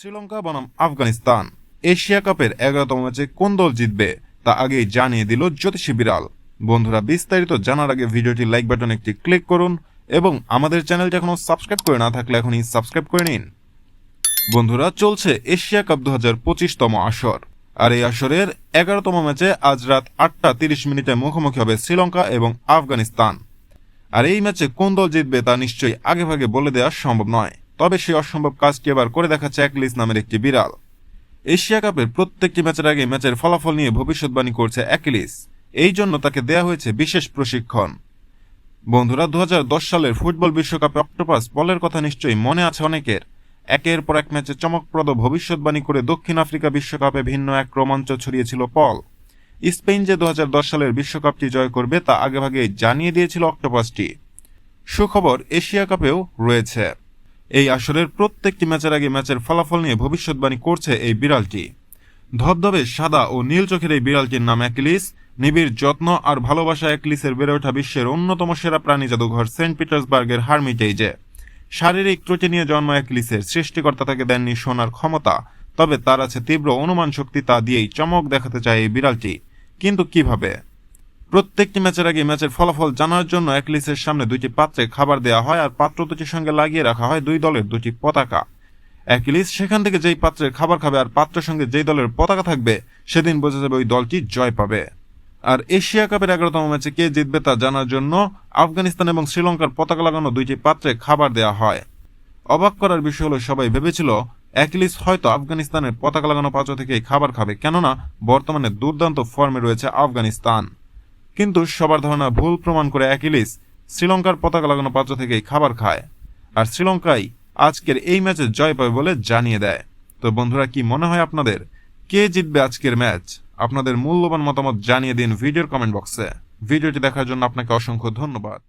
শ্রীলঙ্কা বনাম আফগানিস্তান। এশিয়া কাপের এগারোতম ম্যাচে কোন দল জিতবে, তা আগেই জানিয়ে দিল জ্যোতিষী বিড়াল। বন্ধুরা, বিস্তারিত জানার আগে ভিডিওটি লাইক বাটন একটি ক্লিক করুন এবং আমাদের চ্যানেলটি এখনও সাবস্ক্রাইব করে না থাকলে এখনই সাবস্ক্রাইব করে নিন। বন্ধুরা, চলছে এশিয়া কাপ দু হাজার পঁচিশতম আসর। আর এই আসরের এগারোতম ম্যাচে আজ রাত আটটা তিরিশ মিনিটে মুখোমুখি হবে শ্রীলঙ্কা এবং আফগানিস্তান। আর এই ম্যাচে কোন দল জিতবে, তা নিশ্চয়ই আগেভাগে বলে দেওয়া সম্ভব নয়। তবে সেই অসম্ভব কাজটি এবার করে দেখাচ্ছে অ্যাকলিস নামের একটি বিড়াল। এশিয়া কাপের প্রত্যেকটি ম্যাচের আগে ম্যাচের ফলাফল নিয়ে ভবিষ্যৎবাণী করছে অ্যাকিলিস এই জন্য তাকে দেয়া হয়েছে বিশেষ প্রশিক্ষণ। বন্ধুরা দু হাজার দশ সালের ফুটবল বিশ্বকাপে অক্টোপাস বলের কথা নিশ্চয়ই মনে আছে অনেকের। একের পর এক ম্যাচে চমকপ্রদ ভবিষ্যৎবাণী করে দক্ষিণ আফ্রিকা বিশ্বকাপে ভিন্ন এক রোমাঞ্চ ছড়িয়েছিল পল। স্পেন যে দু হাজার দশ সালের বিশ্বকাপটি জয় করবে তা আগেভাগে জানিয়ে দিয়েছিল অক্টোপাসটি। সুখবর, এশিয়া কাপেও রয়েছে। এই আসরের প্রত্যেকটি ম্যাচের আগে ম্যাচের ফলাফল নিয়ে ভবিষ্যৎবাণী করছে এই বিড়ালটি। ধবধবে সাদা ও নীল চোখের এই বিড়ালটির নাম অ্যাকিলিস। নিবিড় যত্ন আর ভালোবাসা অ্যাকিলিসের বেড়ে ওঠা বিশ্বের অন্যতম সেরা প্রাণী জাদুঘর সেন্ট পিটার্সবার্গের হারমিটেজে শারীরিক ত্রুটি নিয়ে জন্ম অ্যাকিলিসের সৃষ্টিকর্তা তাকে দেননি শোনার ক্ষমতা, তবে তার আছে তীব্র অনুমান শক্তি তা দিয়েই চমক দেখাতে চায় এই বিড়ালটি। কিন্তু কীভাবে? প্রত্যেকটি ম্যাচের আগে ম্যাচের ফলাফল জানার জন্য অ্যাকলিসের সামনে দুইটি পাত্রে খাবার দেওয়া হয় আর পাত্র দুটির সঙ্গে লাগিয়ে রাখা হয় দুই দলের দুটি পতাকা। অ্যাকিলিস সেখান থেকে যেই পাত্রের খাবার খাবে আর পাত্রের সঙ্গে যেই দলের পতাকা থাকবে, সেদিন বোঝা যাবে ওই দলটি জয় পাবে। আর এশিয়া কাপের এগারোতম ম্যাচে কে জিতবে তা জানার জন্য আফগানিস্তান এবং শ্রীলঙ্কার পতাকা লাগানো দুইটি পাত্রে খাবার দেওয়া হয়। অবাক করার বিষয় হলো, সবাই ভেবেছিল অ্যাকিলিস হয়তো আফগানিস্তানের পতাকা লাগানো পাত্র থেকেই খাবার খাবে। কেননা, বর্তমানে দুর্দান্ত ফর্মে রয়েছে আফগানিস্তান। কিন্তু সবার ধারণা ভুল প্রমাণ করে অ্যাকিলিস শ্রীলঙ্কার পতাকা লাগানো পাত্র থেকেই খাবার খায়। আর শ্রীলঙ্কাই আজকের এই ম্যাচে জয় পাবে বলে জানিয়ে দেয়। তো বন্ধুরা, কি মনে হয় আপনাদের? কে জিতবে আজকের ম্যাচ? আপনাদের মূল্যবান মতামত জানিয়ে দিন ভিডিওর কমেন্ট বক্সে। ভিডিওটি দেখার জন্য আপনাকে অসংখ্য ধন্যবাদ।